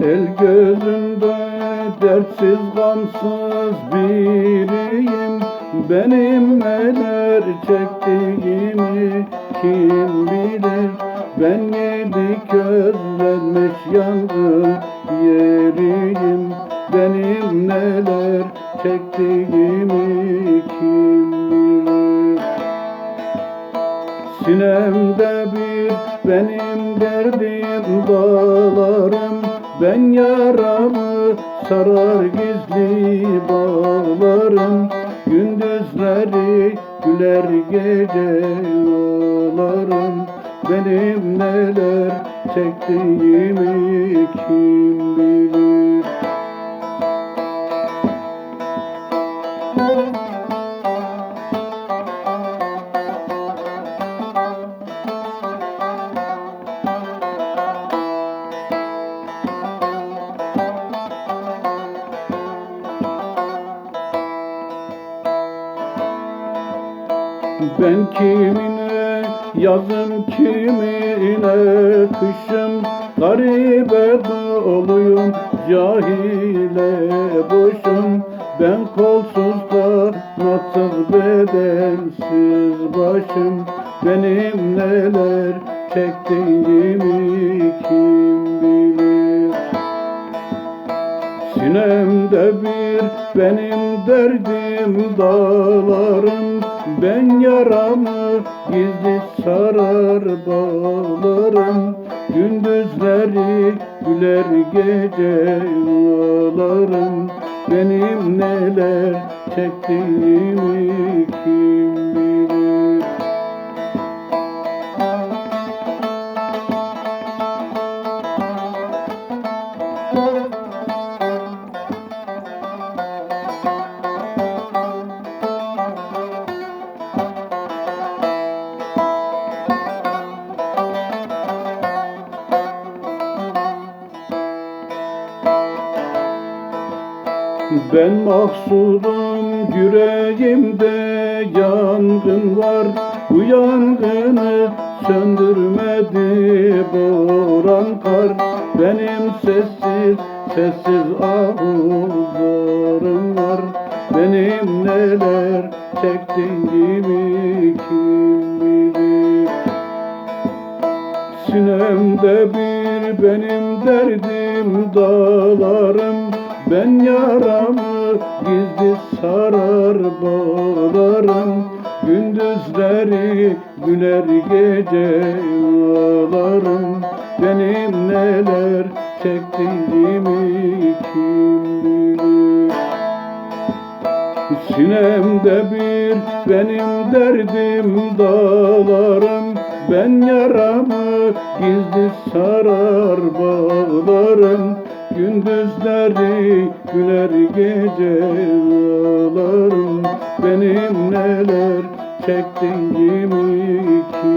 El gözünde dertsiz gamsız biriyim. Benim neler çektiğimi kim bilir? Ben yedi közlenmiş yangın yeriyim. Benim neler çektiğimi kim bilir? Sinemde bir benim derdim dağlarım Ben yaramı sarar gizli bağlarım. Gündüzleri güler gece ağlarım. Benim neler çektiğimi kim Ben kimine yazım kimine kışım. Garibe doluyum cahile boşum. Ben kolsuz da nasıl bedelsiz başım. Benim neler çektiğimi kim Sinemde bir benim derdim dağlarım Ben yaramı gizli sarar bağlarım. Gündüzleri güler gece ağlarım Benim neler çektiğimi kim Ben mahsudum yüreğimde yangın var. Bu yangını söndürmedi boran kar. Benim sessiz sessiz ahuzlarım var. Benim neler çektiğimi kim bilir? Sinemde bir benim derdim dağlarım Ben yaramı gizli sarar bağlarım. Gündüzleri güler gece ağlarım Benim neler çektiğimi kim bilir. Sinemde bir benim derdim dağlarım. Ben yaramı gizli sarar bağlarım Gündüzleri güler gece ağlarım. Benim neler çektiğimi kim